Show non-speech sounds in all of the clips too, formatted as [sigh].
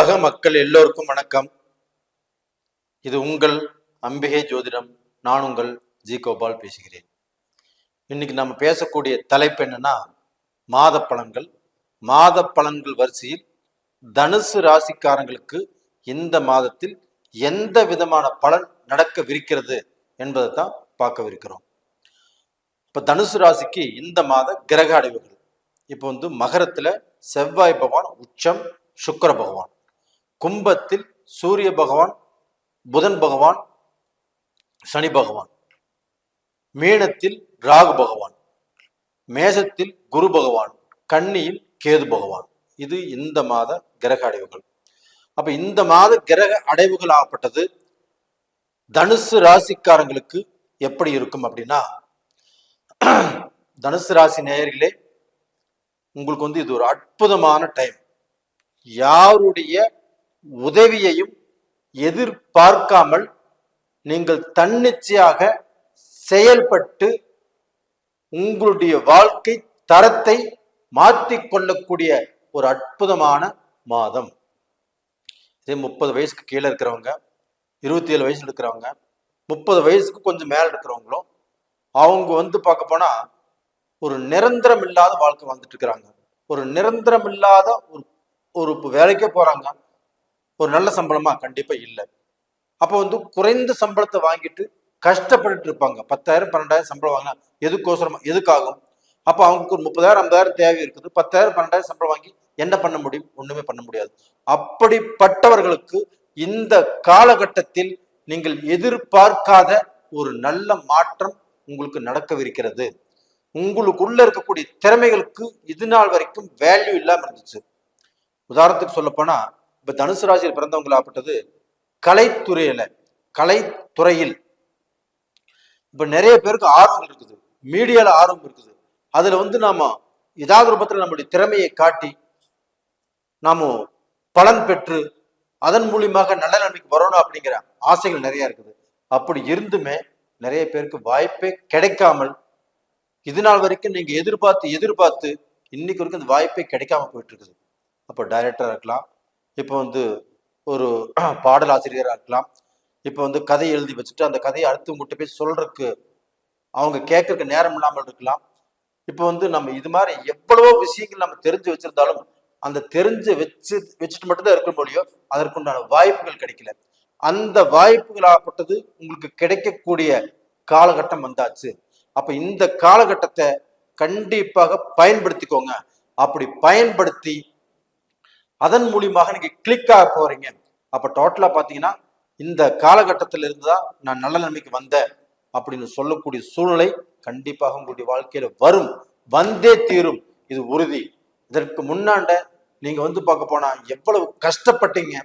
உலக மக்கள் எல்லோருக்கும் வணக்கம். இது உங்கள் அம்பிகை ஜோதிடம். நான் உங்கள் ஜி கோபால் பேசுகிறேன். இன்னைக்கு நம்ம பேசக்கூடிய தலைப்பு என்னன்னா மாத பலன்கள். மாத பலன்கள் வரிசையில் தனுசு ராசிக்காரங்களுக்கு இந்த மாதத்தில் எந்த விதமான பலன் நடக்கவிருக்கிறது என்பதை தான் பார்க்கவிருக்கிறோம். இப்போ தனுசு ராசிக்கு இந்த மாத கிரக அடைவுகள். இப்போ வந்து மகரத்துல செவ்வாய் பகவான் உச்சம் சுக்கர பகவான். கும்பத்தில் சூரிய பகவான் புதன் பகவான் சனி பகவான். மீனத்தில் ராகு பகவான். மேசத்தில் குரு பகவான். கன்னியில் கேது பகவான். இது இந்த மாத கிரக அடைவுகள். அப்ப இந்த மாத கிரக அடைவுகள் ஆகப்பட்டது தனுசு ராசிக்காரங்களுக்கு எப்படி இருக்கும் அப்படின்னா [clears throat] தனுசு ராசி நேயர்களே உங்களுக்கு வந்து இது ஒரு அற்புதமான டைம் யாருடைய உதவியையும் எதிர்பார்க்காமல் நீங்கள் தன்னிச்சையாக செயல்பட்டு உங்களுடைய வாழ்க்கை தரத்தை மாற்றிக்கொள்ளக்கூடிய ஒரு அற்புதமான மாதம். இதே முப்பது வயசுக்கு கீழே இருக்கிறவங்க இருபத்தி ஏழு வயசுல இருக்கிறவங்க முப்பது வயசுக்கு கொஞ்சம் மேல இருக்கிறவங்களும் அவங்க வந்து பார்க்க போனா ஒரு நிரந்தரம் இல்லாத வாழ்க்கை வாழ்ந்துட்டு இருக்கிறாங்க. ஒரு நிரந்தரம் இல்லாத ஒரு ஒரு வேலைக்கே போறாங்க. ஒரு நல்ல சம்பளமா? கண்டிப்பா இல்லை. அப்போ வந்து குறைந்த சம்பளத்தை வாங்கிட்டு கஷ்டப்பட்டுட்டு இருப்பாங்க. பத்தாயிரம் பன்னெண்டாயிரம் சம்பளம் வாங்கினா எதுக்கோசரமா? எதுக்காகும்? அப்போ அவங்களுக்கு ஒரு முப்பதாயிரம் ஐம்பதாயிரம் தேவை இருக்குது. பத்தாயிரம் பன்னெண்டாயிரம் சம்பளம் வாங்கி என்ன பண்ண முடியும்? ஒண்ணுமே பண்ண முடியாது. அப்படிப்பட்டவர்களுக்கு இந்த காலகட்டத்தில் நீங்கள் எதிர்பார்க்காத ஒரு நல்ல மாற்றம் உங்களுக்கு நடக்கவிருக்கிறது. உங்களுக்குள்ள இருக்கக்கூடிய திறமைகளுக்கு இது நாள் வரைக்கும் வேல்யூ இல்லாமல் இருந்துச்சு. உதாரணத்துக்கு சொல்லப்போனா இப்ப தனுசு ராசியில் பிறந்தவங்களாகப்பட்டது கலைத்துறையில கலைத்துறையில். இப்ப நிறைய பேருக்கு ஆர்வம் இருக்குது. மீடியால ஆர்வம் இருக்குது. அதுல வந்து நாம ஏதாவது ரூபத்தில் நம்முடைய திறமையை காட்டி நாம பலன் பெற்று அதன் மூலியமாக நல்ல நன்மைக்கு வரணும் அப்படிங்கிற ஆசைகள் நிறைய இருக்குது. அப்படி இருந்துமே நிறைய பேருக்கு வாய்ப்பே கிடைக்காமல் இது நாள் வரைக்கும் நீங்க எதிர்பார்த்து எதிர்பார்த்து இன்னைக்கு வரைக்கும் அந்த வாய்ப்பே கிடைக்காம போயிட்டு இருக்குது. அப்போ டைரக்டரா இருக்கலாம் இப்போ வந்து ஒரு [clears throat] பாடல் ஆசிரியராக இருக்கலாம். இப்போ வந்து கதை எழுதி வச்சுட்டு அந்த கதையை அடுத்தவங்ககிட்ட போய் சொல்றதுக்கு அவங்க கேட்கறதுக்கு நேரம் இல்லாமல் இருக்கலாம். இப்போ வந்து நம்ம இது மாதிரி எவ்வளவோ விஷயங்கள் நம்ம தெரிஞ்சு வச்சிருந்தாலும் அந்த தெரிஞ்சு வச்சு வச்சுட்டு மட்டும்தான் இருக்க முடியும். அதற்குண்டான வாய்ப்புகள் கிடைக்கல. அந்த வாய்ப்புகளாகப்பட்டது உங்களுக்கு கிடைக்கக்கூடிய காலகட்டம் வந்தாச்சு. அப்ப இந்த காலகட்டத்தை கண்டிப்பாக பயன்படுத்திக்கோங்க. அப்படி பயன்படுத்தி அதன் மூலியமாக நீங்கள் கிளிக் ஆக போகிறீங்க அப்போ டோட்டலாக பார்த்தீங்கன்னா இந்த காலகட்டத்தில் இருந்து தான் நான் நல்ல நிலைமைக்கு வந்தேன் அப்படின்னு சொல்லக்கூடிய சூழ்நிலை கண்டிப்பாக உங்களுடைய வாழ்க்கையில வரும். வந்தே தீரும். இது உறுதி. இதற்கு முன்னாண்ட நீங்க வந்து பார்க்க போனா எவ்வளவு கஷ்டப்பட்டீங்க?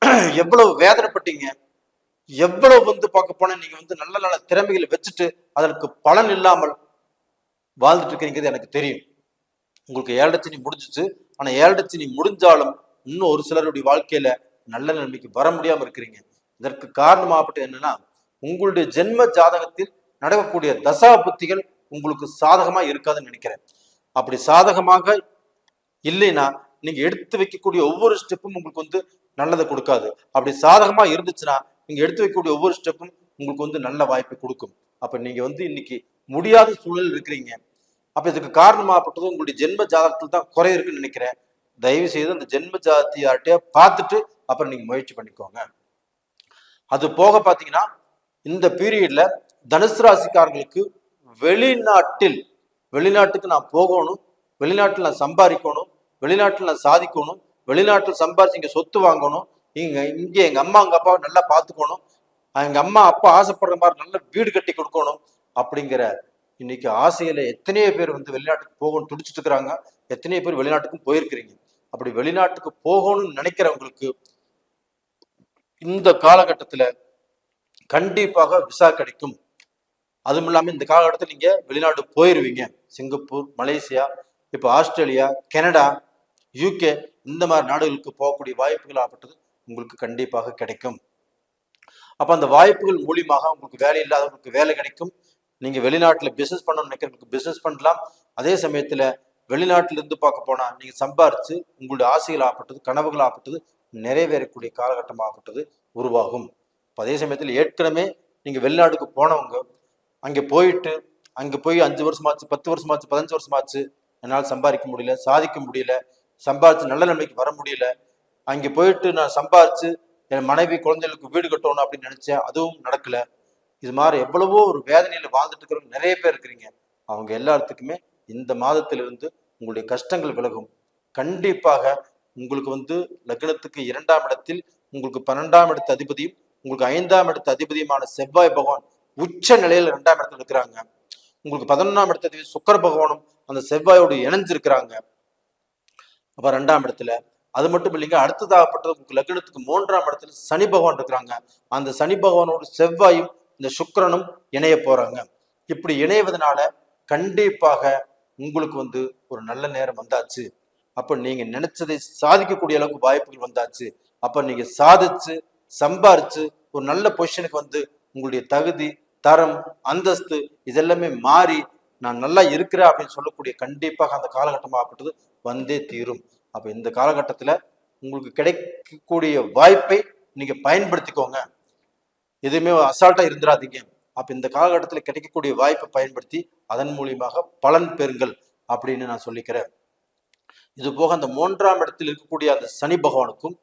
[clears throat] எவ்வளவு வேதனைப்பட்டீங்க? எவ்வளவு வந்து பார்க்க போனா நீங்க வந்து நல்ல நல்ல திறமைகளை வச்சுட்டு அதற்கு பலன் இல்லாமல் வாழ்ந்துட்டு இருக்கிறீங்கிறது எனக்கு தெரியும். உங்களுக்கு ஏழரை முடிஞ்சிச்சு. ஆனா ஏழரை முடிஞ்சாலும் இன்னும் ஒரு சிலருடைய வாழ்க்கையில நல்ல நிலைமைக்கு வர முடியாம இருக்கிறீங்க. இதற்கு காரணமாகப்பட்ட என்னன்னா உங்களுடைய ஜென்ம ஜாதகத்தில் நடக்கக்கூடிய தசா புத்திகள் உங்களுக்கு சாதகமா இருக்காதுன்னு நினைக்கிறேன். அப்படி சாதகமாக இல்லைன்னா நீங்க எடுத்து வைக்கக்கூடிய ஒவ்வொரு ஸ்டெப்பும் உங்களுக்கு வந்து நல்லதை கொடுக்காது. அப்படி சாதகமா இருந்துச்சுன்னா நீங்க எடுத்து வைக்கக்கூடிய ஒவ்வொரு ஸ்டெப்பும் உங்களுக்கு வந்து நல்ல வாய்ப்பை கொடுக்கும். அப்ப நீங்க வந்து இன்னைக்கு முடியாத சூழல் இருக்கிறீங்க. அப்ப இதுக்கு காரணமாகப்பட்டது உங்களுடைய ஜென்ம ஜாதகத்தில் தான் குறை இருக்குன்னு நினைக்கிறேன். தயவு செய்து அந்த ஜென்ம ஜாதத்தையார்கிட்டயே பார்த்துட்டு அப்புறம் நீங்க முயற்சி பண்ணிக்கோங்க. அது போக பாத்தீங்கன்னா இந்த பீரியட்ல தனுசு ராசிக்காரங்களுக்கு வெளிநாட்டில் வெளிநாட்டுக்கு நான் போகணும் வெளிநாட்டில் நான் சம்பாதிக்கணும் வெளிநாட்டில் நான் சாதிக்கணும் வெளிநாட்டில் சம்பாதிச்சு இங்கே சொத்து வாங்கணும் இங்கே இங்கே எங்கள் அம்மா எங்கள் அப்பாவை நல்லா பார்த்துக்கணும் எங்கள் அம்மா அப்பா ஆசைப்படுற மாதிரி நல்ல வீடு கட்டி கொடுக்கணும் அப்படிங்கிற இன்னைக்கு ஆசையில எத்தனையோ பேர் வந்து வெளிநாட்டுக்கு போகணும்னு துடிச்சிட்டு இருக்கிறாங்க. எத்தனையோ பேர் வெளிநாட்டுக்கும் போயிருக்கிறீங்க. அப்படி வெளிநாட்டுக்கு போகணும்னு நினைக்கிறவங்களுக்கு இந்த காலகட்டத்துல கண்டிப்பாக விசா கிடைக்கும். அதுவும் இல்லாம இந்த காலகட்டத்தில் நீங்க வெளிநாடு போயிருவீங்க. சிங்கப்பூர் மலேசியா இப்போ ஆஸ்திரேலியா கனடா யூகே இந்த மாதிரி நாடுகளுக்கு போகக்கூடிய வாய்ப்புகள் ஆகப்பட்டது உங்களுக்கு கண்டிப்பாக கிடைக்கும். அப்ப அந்த வாய்ப்புகள் மூலியமாக உங்களுக்கு வேலை இல்லாதவங்களுக்கு வேலை கிடைக்கும். நீங்க வெளிநாட்டுல பிசினஸ் பண்ணணும்னு நினைக்கிறவங்களுக்கு பிசினஸ் பண்ணலாம். அதே சமயத்துல வெளிநாட்டுல இருந்து பார்க்க போனா நீங்க சம்பாரிச்சு உங்களுடைய ஆசைகள் ஆப்பட்டது கனவுகள் ஆப்பட்டது நிறைவேறக்கூடிய காலகட்டமாகப்பட்டது உருவாகும். அதே சமயத்தில் ஏற்கனவே நீங்க வெளிநாட்டுக்கு போனவங்க அங்கே போயிட்டு அங்கே போய் அஞ்சு வருஷமாச்சு பத்து வருஷமாச்சு பதினஞ்சு வருஷமாச்சு என்னால் சம்பாதிக்க முடியல சாதிக்க முடியல சம்பாதிச்சு நல்ல நிலைமைக்கு வர முடியல அங்கே போயிட்டு நான் சம்பாதிச்சு என் மனைவி குழந்தைகளுக்கு வீடு கட்டணும் அப்படின்னு நினைச்சேன் அதுவும் நடக்கல. இது மாதிரி எவ்வளவோ ஒரு வேதனையில வாழ்ந்துட்டு இருக்கிறவங்க நிறைய பேர் இருக்கிறீங்க. அவங்க எல்லாத்துக்குமே இந்த மாதத்திலிருந்து உங்களுடைய கஷ்டங்கள் விலகும். கண்டிப்பாக உங்களுக்கு வந்து லக்னத்துக்கு இரண்டாம் இடத்தில் உங்களுக்கு பன்னெண்டாம் இடத்து அதிபதியும் உங்களுக்கு ஐந்தாம் இடத்து அதிபதியுமான செவ்வாய் பகவான் உச்ச நிலையில இரண்டாம் இடத்துல இருக்கிறாங்க. உங்களுக்கு பதினொன்றாம் இடத்து அதிபதி சுக்கர பகவானும் அந்த செவ்வாயோடு இணைஞ்சிருக்கிறாங்க. அப்ப ரெண்டாம் இடத்துல. அது மட்டும் இல்லைங்க அடுத்ததாகப்பட்டது உங்களுக்கு லக்னத்துக்கு மூன்றாம் இடத்துல சனி பகவான் இருக்கிறாங்க. அந்த சனி பகவானோடு செவ்வாயும் இந்த சுக்கரனும் இணைய போறாங்க. இப்படி இணைவதனால கண்டிப்பாக உங்களுக்கு வந்து ஒரு நல்ல நேரம் வந்தாச்சு. அப்ப நீங்க நினைச்சதை சாதிக்கக்கூடிய அளவுக்கு வாய்ப்புகள் வந்தாச்சு. அப்ப நீங்க சாதிச்சு சம்பாரிச்சு ஒரு நல்ல பொசிஷனுக்கு வந்து உங்களுடைய தகுதி தரம் அந்தஸ்து இதெல்லாமே மாறி நான் நல்லா இருக்கிறேன் அப்படின்னு சொல்லக்கூடிய கண்டிப்பாக அந்த காலகட்டமாகப்பட்டது வந்தே தீரும். அப்ப இந்த காலகட்டத்துல உங்களுக்கு கிடைக்கக்கூடிய வாய்ப்பை நீங்க பயன்படுத்திக்கோங்க. எதுவுமே அசால்ட்டா இருந்துடாதீங்க அப்ப இந்த காலகட்டத்துல கிடைக்கக்கூடிய வாய்ப்பை பயன்படுத்தி அதன் மூலியமாக பலன் பெறுங்கள் அப்படின்னு நான் சொல்லிக்கிறேன். இது போக அந்த மூன்றாம் இடத்தில் இருக்கக்கூடிய அந்த சனி பகவானுக்கும்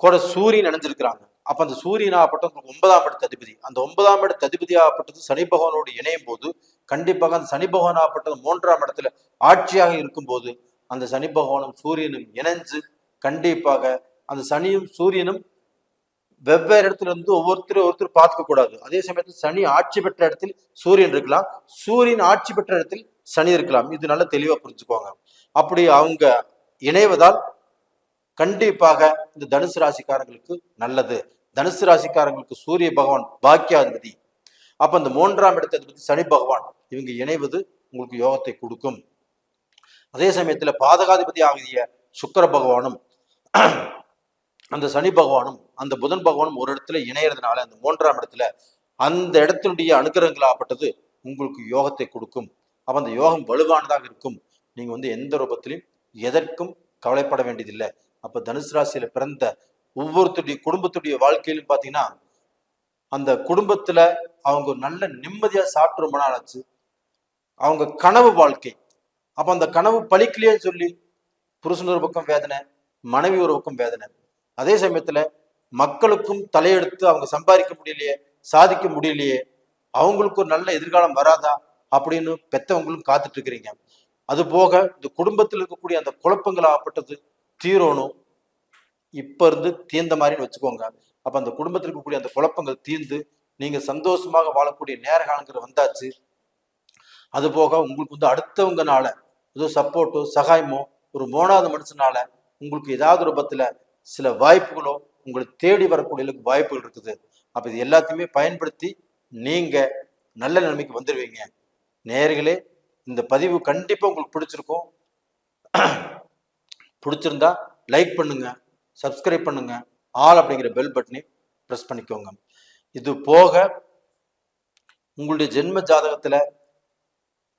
கூட சூரியன் இணைஞ்சிருக்கிறாங்க. அப்ப அந்த சூரியன் ஆகப்பட்டது உங்களுக்கு ஒன்பதாம் இடத்து அதிபதி. அந்த ஒன்பதாம் இடத்து அதிபதி ஆகப்பட்டது சனி பகவானோடு இணையும் போது கண்டிப்பாக அந்த சனி பகவான் ஆகப்பட்டது மூன்றாம் இடத்துல ஆட்சியாக இருக்கும்போது அந்த சனி பகவானும் சூரியனும் இணைஞ்சு கண்டிப்பாக அந்த சனியும் சூரியனும் வெவ்வேறு இடத்துல இருந்து ஒவ்வொருத்தரும் ஒருத்தர் பார்த்துக்க கூடாது. அதே சமயத்தில் சனி ஆட்சி பெற்ற இடத்தில் சூரியன் இருக்கலாம். சூரியன் ஆட்சி பெற்ற இடத்தில் சனி இருக்கலாம். இது நல்லா தெளிவாக புரிஞ்சுக்குவாங்க அப்படி அவங்க இணைவதால் கண்டிப்பாக இந்த தனுசு ராசிக்காரங்களுக்கு நல்லது. தனுசு ராசிக்காரங்களுக்கு சூரிய பகவான் பாக்கியாதிபதி. அப்ப இந்த மூன்றாம் இடத்தை அதிபதி சனி பகவான். இவங்க இணைவது உங்களுக்கு யோகத்தை கொடுக்கும். அதே சமயத்துல பாதகாதிபதி ஆகிய சுக்கர பகவானும் அந்த சனி பகவானும் அந்த புதன் பகவானும் ஒரு இடத்துல இணையறதுனால அந்த மூன்றாம் இடத்துல அந்த இடத்தினுடைய அனுகிரகங்களாகப்பட்டது உங்களுக்கு யோகத்தை கொடுக்கும். அப்போ அந்த யோகம் வலுவானதாக இருக்கும். நீங்க வந்து எந்த ரூபத்திலையும் எதற்கும் கவலைப்பட வேண்டியதில்லை. அப்போ தனுசு ராசியில பிறந்த ஒவ்வொருத்தருடைய குடும்பத்துடைய வாழ்க்கையிலும் பார்த்தீங்கன்னா அந்த குடும்பத்துல அவங்க நல்ல நிம்மதியா சாப்பிட்டு ரொம்ப நாள் ஆச்சு. அவங்க கனவு வாழ்க்கை. அப்போ அந்த கனவு பலிக்கலையே சொல்லி புருஷன் ஒரு பக்கம் வேதனை மனைவி ஒரு பக்கம் வேதனை. அதே சமயத்துல மக்களுக்கும் தலையெடுத்து அவங்க சம்பாதிக்க முடியலையே சாதிக்க முடியலையே அவங்களுக்கு ஒரு நல்ல எதிர்காலம் வராதா அப்படின்னு பெத்தவங்களும் காத்துட்டு இருக்கிறீங்க. அது போக இந்த குடும்பத்தில் இருக்கக்கூடிய அந்த குழப்பங்கள் ஆகப்பட்டது தீரணும். இப்ப இருந்து தீர்ந்த மாதிரின்னு வச்சுக்கோங்க. அப்ப அந்த குடும்பத்தில் இருக்கக்கூடிய அந்த குழப்பங்கள் தீர்ந்து நீங்க சந்தோஷமாக வாழக்கூடிய நேரகாலங்கிற வந்தாச்சு. அது போக உங்களுக்கு வந்து அடுத்தவங்கனால ஏதோ சப்போர்ட்டோ சகாயமோ ஒரு மூணாவது மனுஷனால உங்களுக்கு ஏதாவது ரூபத்துல சில வாய்ப்புகளோ உங்களை தேடி வரக்கூடிய வாய்ப்புகள் இருக்குது. அப்போ இது எல்லாத்தையுமே பயன்படுத்தி நீங்கள் நல்ல நிலைமைக்கு வந்துடுவீங்க நேர்களே இந்த பதிவு கண்டிப்பாக உங்களுக்கு பிடிச்சிருக்கும். பிடிச்சிருந்தா லைக் பண்ணுங்க சப்ஸ்கிரைப் பண்ணுங்க ஆல் அப்படிங்கிற பெல் பட்டனை ப்ரெஸ் பண்ணிக்கோங்க. இது போக உங்களுடைய ஜென்ம ஜாதகத்தில்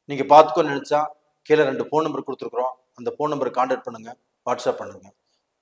நீங்கள் பார்த்துக்கோன்னு நினச்சா கீழே ரெண்டு ஃபோன் நம்பர் கொடுத்துருக்குறோம். அந்த ஃபோன் நம்பரை கான்டாக்ட் பண்ணுங்கள் வாட்ஸ்அப் பண்ணுங்கள்